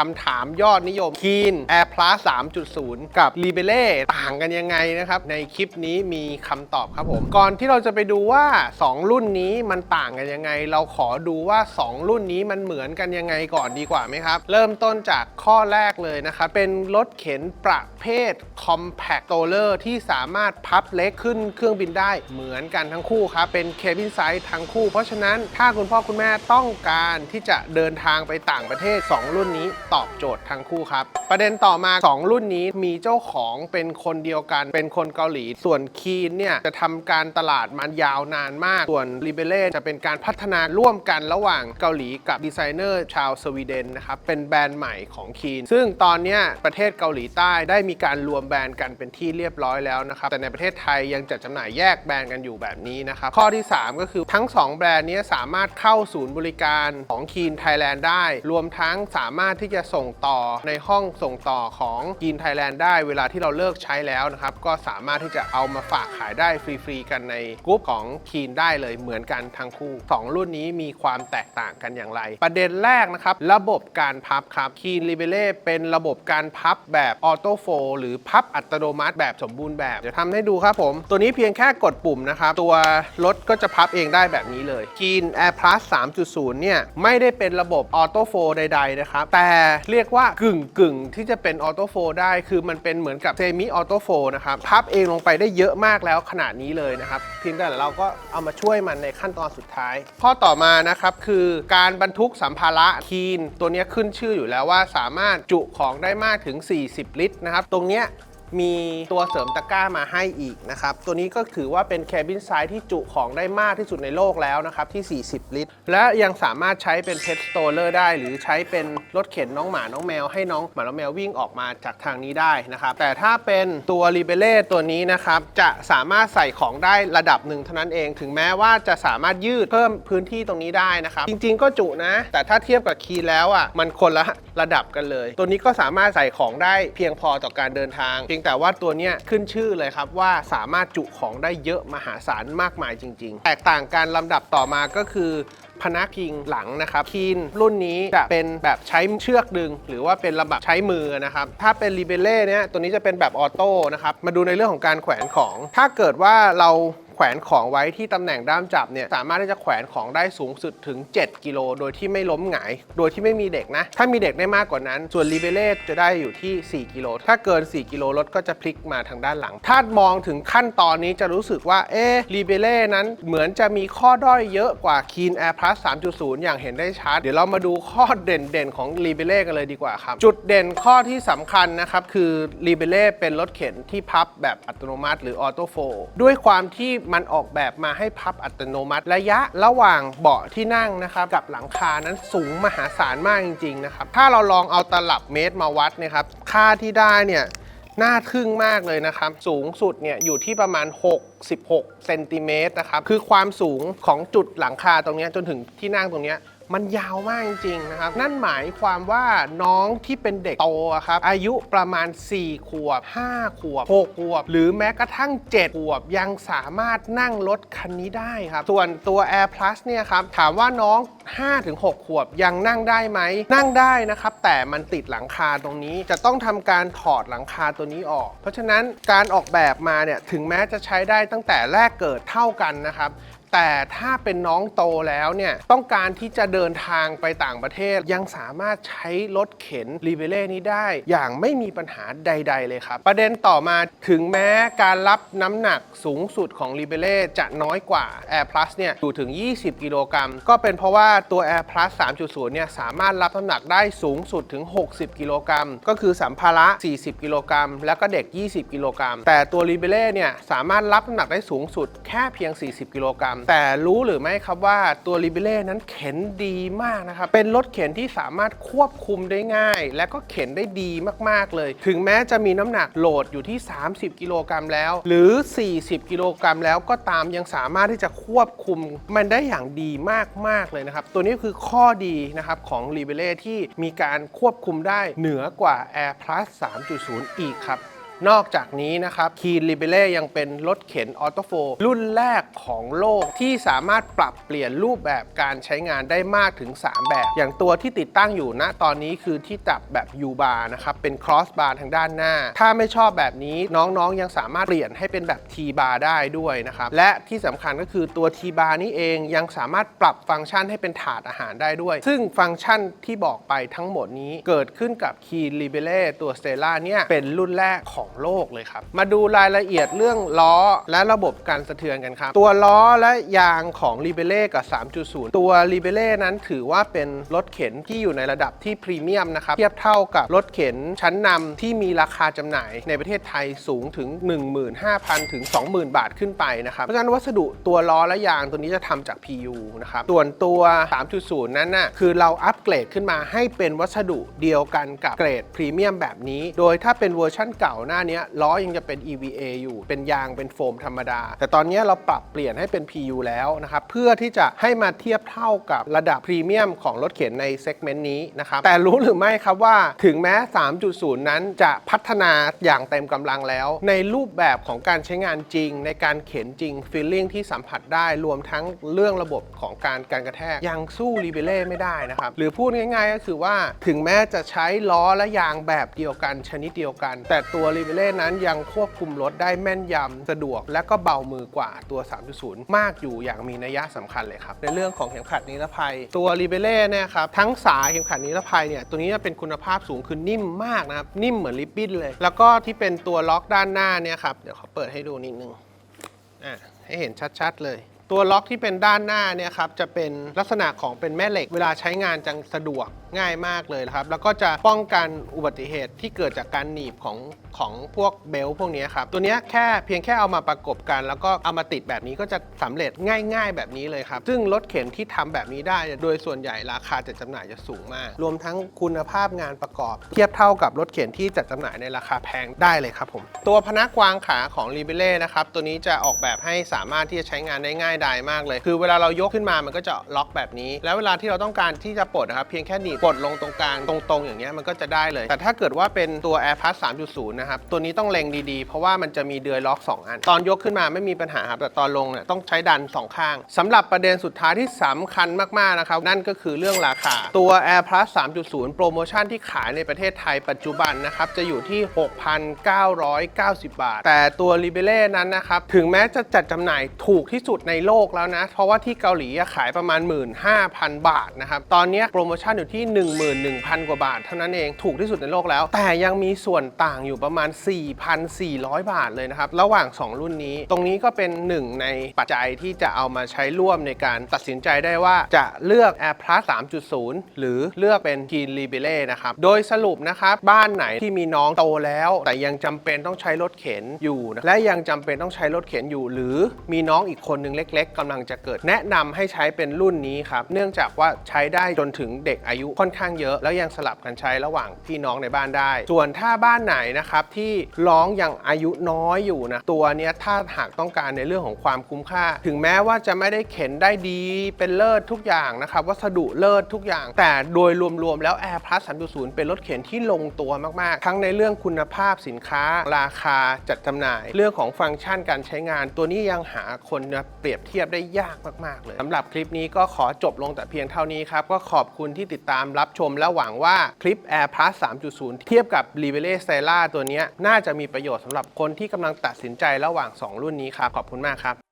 คำถามยอดนิยม Keen Air Plus 3.0 กับ l i b e l e ต่างกันยังไงนะครับ ในคลิปนี้มีคำตอบครับผม ก่อนที่เราจะไปดูว่า 2 รุ่นนี้มันต่างกันยังไง เราขอดูว่า 2 รุ่นนี้มันเหมือนกันยังไงก่อนดีกว่าไหมครับ เริ่มต้นจากข้อแรกเลยนะครับ เป็นรถเข็นประเภท Compact t o l e r ที่สามารถพับเล็กขึ้นเครื่องบินได้เหมือนกันทั้งคู่ครับ เป็น Cabin Size ทั้งคู่ เพราะฉะนั้นถ้าคุณพ่อคุณแม่ต้องการที่จะเดินทางไปต่างประเทศ 2 รุ่นนี้ตอบโจทย์ทั้งคู่ครับ ประเด็นต่อมา 2 รุ่นนี้มีเจ้าของเป็นคนเดียวกัน เป็นคนเกาหลี ส่วนคีนเนี่ยจะทำการตลาดมายาวนานมาก ส่วน l i b e l e จะเป็นการพัฒนาร่วมกันระหว่างเกาหลีกับดีไซเนอร์ชาวสวีเดนนะครับ เป็นแบรนด์ใหม่ของคีน ซึ่งตอนนี้ประเทศเกาหลีใต้ได้มีการรวมแบรนด์กันเป็นที่เรียบร้อยแล้วนะครับ แต่ในประเทศไทยยังจัดจำหน่ายแยกแบรนด์กันอยู่แบบนี้นะครับ ข้อที่ 3 ก็คือทั้ง 2 แบรนด์นี้สามารถเข้าศูนย์บริการของคีนไทยแลนด์ได้ รวมทั้งสามารถที่จะส่งต่อในห้องส่งต่อของคีนไทยแลนด์ได้เวลาที่เราเลิกใช้แล้วนะครับ ก็สามารถที่จะเอามาฝากขายได้ฟรีๆกันในกลุ่มของคีนได้เลยเหมือนกันทั้งคู่ 2 รุ่นนี้มีความแตกต่างกันอย่างไร ประเด็นแรกนะครับ ระบบการพับครับคีนลิเบเล่เป็นระบบการพับแบบออโต้โฟหรือพับอัตโนมัติแบบสมบูรณ์แบบเดี๋ยวทำให้ดูครับผม ตัวนี้เพียงแค่กดปุ่มนะครับตัวรถก็จะพับเองได้แบบนี้เลยคีน Air Plus 3.0 เนี่ยไม่ได้เป็นระบบออโต้โฟใดๆนะครับแต่เรียกว่ากึ่งกึ่งที่จะเป็นออโต้โฟได้ คือมันเป็นเหมือนกับเซมิออโต้โฟนะครับ พับเองลงไปได้เยอะมากแล้วขนาดนี้เลยนะครับ เพียงแต่เราก็เอามาช่วยมันในขั้นตอนสุดท้าย ข้อต่อมานะครับ คือการบรรทุกสัมภาระคีน ตัวนี้ขึ้นชื่ออยู่แล้วว่าสามารถจุของได้มากถึง 40 ลิตรนะครับ ตรงเนี้ย มีตัวเสริมตะกร้ามาให้อีกนะครับ ตัวนี้ก็ถือว่าเป็นแคบินไซส์ที่จุของได้มากที่สุดในโลกแล้วนะครับ ที่ 40 ลิตร และยังสามารถใช้เป็นเพ t สโตเลอร์ได้ หรือใช้เป็นรถเข็นน้องหมาน้องแมวให้น้องหมาน้องแมววิ่งออกมาจากทางนี้ได้นะครับ แต่ถ้าเป็นตัวรีเบเล่ตัวนี้นะครับ จะสามารถใส่ของได้ระดับหนึ่งเท่านั้นเอง ถึงแม้ว่าจะสามารถยืดเพิ่มพื้นที่ตรงนี้ได้นะครับ จริง ๆ ก็จุนะ แต่ถ้าเทียบกับคีแล้วอะมันคนละระดับกันเลย ตัวนี้ก็สามารถใส่ของได้เพียงพอต่อการเดินทางเพียงแต่ว่าตัวเนี้ยขึ้นชื่อเลยครับว่าสามารถจุของได้เยอะมหาศาลมากมายจริง ๆ แตกต่างกันลำดับต่อมาก็คือพนักพิงหลังนะครับคีนรุ่นนี้จะเป็นแบบใช้เชือกดึง หรือว่าเป็นระบบใช้มือนะครับ ถ้าเป็นรีเบเล่เนี่ยตัวนี้จะเป็นแบบออโต้นะครับ มาดูในเรื่องของการแขวนของ ถ้าเกิดว่าเราแขวนของไว้ที่ตำแหน่งด้ามจับเนี่ยสามารถที่จะแขวนของได้สูงสุดถึง 7 กิโล โดยที่ไม่ล้มหงาย โดยที่ไม่มีเด็กนะ ถ้ามีเด็กได้มากกว่านั้น ส่วนรีเบเล่จะได้อยู่ที่ 4 กิโล ถ้าเกิน 4 กิโลรถก็จะพลิกมาทางด้านหลัง ถ้ามองถึงขั้นตอนนี้จะรู้สึกว่า เอ๊รีเบเล่นั้นเหมือนจะมีข้อด้อยเยอะกว่า Keen Air Plus 3.0 อย่างเห็นได้ชัด เดี๋ยวเรามาดูข้อเด่นๆของรีเบเล่กันเลยดีกว่าครับ จุดเด่นข้อที่สำคัญนะครับคือรีเบเล่เป็นรถเข็นที่พับแบบอัตโนมัติ หรือออโต้โฟด้วยความที่มันออกแบบมาให้พับอัตโนมัติ ระยะระหว่างเบาะที่นั่งนะครับกับหลังคานั้นสูงมหาศาลมากจริงๆนะครับถ้าเราลองเอาตลับเมตรมาวัดนะครับค่าที่ได้เนี่ยน่าทึ่งมากเลยนะครับ สูงสุดเนี่ยอยู่ที่ประมาณ 66เซนติเมตรนะครับ คือความสูงของจุดหลังคาตรงนี้จนถึงที่นั่งตรงนี้ มันยาวมากจริงๆนะครับ นั่นหมายความว่าน้องที่เป็นเด็กโตครับ อายุประมาณ 4 ขวบ 5 ขวบ 6 ขวบ หรือแม้กระทั่ง 7 ขวบ ยังสามารถนั่งรถคันนี้ได้ครับ ส่วนตัว Air Plus เนี่ยครับ ถามว่าน้อง 5-6 ขวบยังนั่งได้ไหม นั่งได้นะครับ แต่มันติดหลังคาตรงนี้ จะต้องทำการถอดหลังคาตัวนี้ออก เพราะฉะนั้นการออกแบบมาเนี่ย ถึงแม้จะใช้ได้ตั้งแต่แรกเกิดเท่ากันนะครับ แต่ถ้าเป็นน้องโตแล้วเนี่ยต้องการที่จะเดินทางไปต่างประเทศยังสามารถใช้รถเข็นรีเวเล่นี้ได้ อย่างไม่มีปัญหาใด ๆ เลยครับ ประเด็นต่อมาถึงแม้การรับน้ำหนักสูงสุดของรีเวเล่จะน้อยกว่า Air Plus เนี่ยอยู่ถึง 20 กิโลกรัม ก็เป็นเพราะว่าตัว Air Plus 3.0 เนี่ยสามารถรับน้ำหนักได้สูงสุดถึง 60 กิโลกรัม ก็คือสัมภาระ 40 กิโลกรัม แล้วก็เด็ก 20 กิโลกรัม แต่ตัวรีเบเล่เนี่ยสามารถรับน้ำหนักได้สูงสุดแค่เพียง 40 กิโลกรัมแต่รู้หรือไม่ครับว่าตัวรีเบเล่นั้นเข็นดีมากนะครับ เป็นรถเข็นที่สามารถควบคุมได้ง่าย และก็เข็นได้ดีมากๆเลย ถึงแม้จะมีน้ำหนักโหลดอยู่ที่ 30 กิโลกรัมแล้ว หรือ 40 กิโลกรัมแล้วก็ตามยังสามารถที่จะควบคุมมันได้อย่างดีมากๆเลยนะครับ ตัวนี้คือข้อดีนะครับของ r e b e l e ที่มีการควบคุมได้เหนือกว่า Air Plus 3.0 อีกครับ นอกจากนี้นะครับคีนลิเบเล่ยังเป็นรถเข็นออโตโฟรุ่นแรกของโลกที่สามารถปรับเปลี่ยนรูปแบบการใช้งานได้มากถึง 3 แบบ อย่างตัวที่ติดตั้งอยู่ณตอนนี้คือที่จับแบบ U bar นะครับ เป็น cross bar ทางด้านหน้า ถ้าไม่ชอบแบบนี้น้องๆ ยังสามารถเปลี่ยนให้เป็นแบบ T bar ได้ด้วยนะครับ และที่สำคัญก็คือตัว T bar นี้เองยังสามารถปรับฟังก์ชันให้เป็นถาดอาหารได้ด้วย ซึ่งฟังก์ชันที่บอกไปทั้งหมดนี้เกิดขึ้นกับ Key l i b e l e ตัว Stella เนี่ยเป็นรุ่นแรกของโลกเลยครับ มาดูรายละเอียดเรื่องล้อและระบบการสะเทือนกันครับ ตัวล้อและยางของ l i b e l e กับ 3.0 ตัว l i b e l e นั้นถือว่าเป็นรถเข็นที่อยู่ในระดับที่พรีเมียมนะครับ เทียบเท่ากับรถเข็นชั้นนำที่มีราคาจำหน่ายในประเทศไทยสูงถึง 15,000 ถึง 20,000 บาทขึ้นไปนะครับ เพราะฉะนั้นวัสดุตัวล้อและยางตัวนี้จะทำจาก PU นะครับ ส่วนตัว 3.0 นั้นน่ะคือเราอัปเกรดขึ้นมาให้เป็นวัสดุเดียวกันกับเกรดพรีเมียมแบบนี้ โดยถ้าเป็นเวอร์ชั่นเก่าน้าเนี้ล้อยังจะเป็น EVA อยู่ เป็นยางเป็นโฟมธรรมดา แต่ตอนนี้เราปรับเปลี่ยนให้เป็น PU แล้วนะครับ เพื่อที่จะให้มาเทียบเท่ากับระดับพรีเมียมของรถเข็นในเซกเมนต์นี้นะครับ แต่รู้หรือไม่ครับว่าถึงแม้ 3.0 นั้นจะพัฒนาอย่างเต็มกำลังแล้ว ในรูปแบบของการใช้งานจริง ในการเข็นจริงฟีลลิ่งที่สัมผัสได้รวมทั้งเรื่องระบบของการการกระแทกยังสู้รีเบเล่ไม่ได้นะครับ หรือพูดง่าย ๆ ก็คือว่าถึงแม้จะใช้ล้อและยางแบบเดียวกันชนิดเดียวกัน แต่ตัวรีเบเล่นั้นยังควบคุมรถได้แม่นยำสะดวก และก็เบามือกว่าตัว 3.0 มากอยู่อย่างมีนัยสำคัญเลยครับ ในเรื่องของเข็มขัดนิรภัย ตัวรีเบเล่เนี่ยครับทั้งสายเข็มขัดนิรภัยเนี่ยตัวนี้จะเป็นคุณภาพสูงคือนิ่มมากนะครับนิ่มเหมือนลิปบิ้นเลย แล้วก็ที่เป็นตัวล็อกด้านหน้าเนี่ยครับเดี๋ยวขอเปิดให้ดูนิดนึงอะให้เห็นชัดๆเลย ตัวล็อกที่เป็นด้านหน้าเนี่ยครับจะเป็นลักษณะของเป็นแม่เหล็ก เวลาใช้งานจังสะดวกง่ายมากเลยนะครับ แล้วก็จะป้องกันอุบัติเหตุที่เกิดจากการหนีบของของพวกเบลพวกนี้ครับ ตัวนี้แค่เพียงแค่เอามาประกบกัน แล้วก็เอามาติดแบบนี้ก็จะสำเร็จง่าย ๆ แบบนี้เลยครับ ซึ่งรถเข็นที่ทำแบบนี้ได้ โดยส่วนใหญ่ราคาจัดจำหน่ายจะสูงมาก รวมทั้งคุณภาพงานประกอบ เทียบเท่ากับรถเข็นที่จัดจำหน่ายในราคาแพงได้เลยครับผมตัวพนักวางขาของ r i b e l e นะครับตัวนี้จะออกแบบให้สามารถที่จะใช้งานได้ง่ายดายมากเลย คือเวลาเรายกขึ้นมามันก็จะล็อกแบบนี้ แล้วเวลาที่เราต้องการที่จะปลดนะครับเพียงแค่หนีบปลดลงตรงกลางตรงๆ อย่างเงี้ยมันก็จะได้เลย แต่ถ้าเกิดว่าเป็นตัว AirPods 3.0 นะครับ ตัวนี้ต้องเล็งดีๆ เพราะว่ามันจะมีเดือยล็อก 2 อัน ตอนยกขึ้นมาไม่มีปัญหาครับ แต่ตอนลงเนี่ยต้องใช้ดัน 2 ข้างสำหรับประเด็นสุดท้ายที่สำคัญมากๆนะครับ นั่นก็คือเรื่องราคา ตัว AirPods 3.0 โปรโมชั่นที่ขายในประเทศไทยปัจจุบันนะครับจะอยู่ที่ 6,990 บาท แต่ตัว l i b e l e นั้นนะครับถึงแม้จะจัดจำหน่ายถูกที่สุดในโลโลกแล้วนะ เพราะว่าที่เกาหลีขายประมาณ 15,000 บาทนะครับ ตอนนี้โปรโมชั่นอยู่ที่ 11,000 กว่าบาท เท่านั้นเองถูกที่สุดในโลกแล้ว แต่ยังมีส่วนต่างอยู่ประมาณ 4,400 บาทเลยนะครับ ระหว่าง 2 รุ่นนี้ ตรงนี้ก็เป็นหนึ่งในปัจจัยที่จะเอามาใช้ร่วมในการตัดสินใจได้ว่าจะเลือก Air Plus 3.0 หรือเลือกเป็น Keen l i b e l e นะครับ โดยสรุปนะครับ บ้านไหนที่มีน้องโตแล้ว แต่ยังจำเป็นต้องใช้รถเข็นอยู่ และยังจำเป็นต้องใช้รถเข็นอยู่ หรือมีน้องอีกคนนึงเล็กๆกำลังจะเกิด แนะนำให้ใช้เป็นรุ่นนี้ครับ เนื่องจากว่าใช้ได้จนถึงเด็กอายุค่อนข้างเยอะ แล้วยังสลับกันใช้ระหว่างพี่น้องในบ้านได้ ส่วนถ้าบ้านไหนนะครับที่ร้องยังอายุน้อยอยู่นะตัวเนี้ยถ้าหากต้องการในเรื่องของความคุ้มค่า ถึงแม้ว่าจะไม่ได้เข็นได้ดีเป็นเลิศทุกอย่างนะครับวัสดุเลิศทุกอย่าง แต่โดยรวมๆแล้ว Air Plus 3.0 เป็นรถเข็นที่ลงตัวมากๆ ทั้งในเรื่องคุณภาพสินค้า ราคาจัดจำหน่าย เรื่องของฟังก์ชันการใช้งาน ตัวนี้ยังหาคนเปรียบเทียบได้ยากมาก ๆ เลยสำหรับคลิปนี้ก็ขอจบลงแต่เพียงเท่านี้ครับ ก็ขอบคุณที่ติดตามรับชมและหวังว่าคลิป Air Plus 3.0 เทียบกับ r i v e l e Stella ตัวนี้น่าจะมีประโยชน์สำหรับคนที่กำลังตัดสินใจระหว่าง 2 รุ่นนี้ครับ ขอบคุณมากครับ